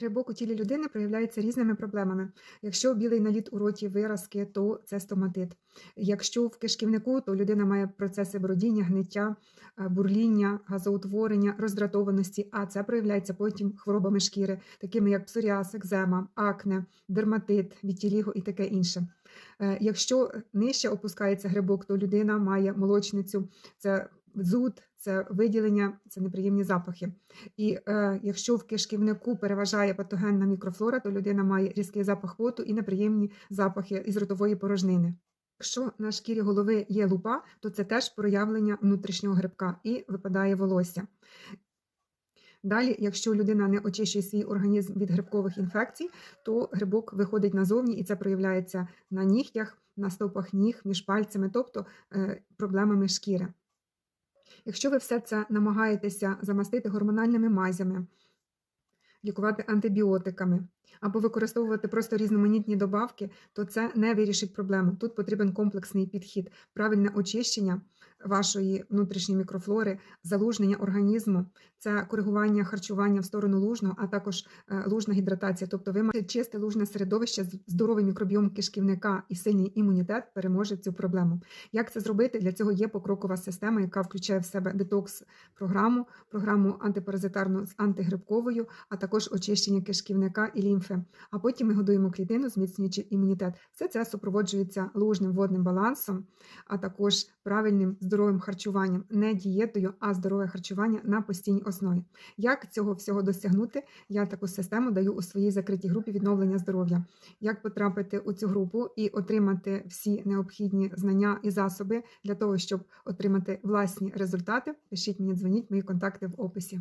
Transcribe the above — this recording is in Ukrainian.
Грибок у тілі людини проявляється різними проблемами. Якщо білий наліт у роті виразки, то це стоматит. Якщо в кишківнику, то людина має процеси бродіння, гниття, е, бурління, газоутворення, роздратованості, а це проявляється потім хворобами шкіри, такими як псоріаз, екзема, акне, дерматит, вітіліго і таке інше. Е, Якщо нижче опускається грибок, то людина має молочницю, це зуд, це виділення, це неприємні запахи. І е, якщо в кишківнику переважає патогенна мікрофлора, то людина має різкий запах поту і неприємні запахи із ротової порожнини. Якщо на шкірі голови є лупа, то це теж проявлення внутрішнього грибка і випадає волосся. Далі, якщо людина не очищує свій організм від грибкових інфекцій, то грибок виходить назовні і це проявляється на нігтях, на стовпах ніг, між пальцями, тобто е, проблемами шкіри. Якщо ви все це намагаєтеся замастити гормональними мазями, лікувати антибіотиками або використовувати просто різноманітні добавки, то це не вирішить проблему. Тут потрібен комплексний підхід, правильне очищення вашої внутрішньої мікрофлори, залужнення організму, це коригування харчування в сторону лужного, а також е, лужна гідратація. Тобто ви маєте чисте лужне середовище, здоровий мікробіом кишківника і сильний імунітет переможе цю проблему. Як це зробити? Для цього є покрокова система, яка включає в себе детокс-програму, програму антипаразитарну з антигрибковою, а також очищення кишківника і лімфи. А потім ми годуємо клітину, зміцнюючи імунітет. Все це супроводжується лужним водним балансом, а також правильним здоровим харчуванням, не дієтою, а здорове харчування на постійній основі. Як цього всього досягнути? Я таку систему даю у своїй закритій групі відновлення здоров'я. Як потрапити у цю групу і отримати всі необхідні знання і засоби для того, щоб отримати власні результати? Пишіть мені, дзвоніть, мої контакти в описі.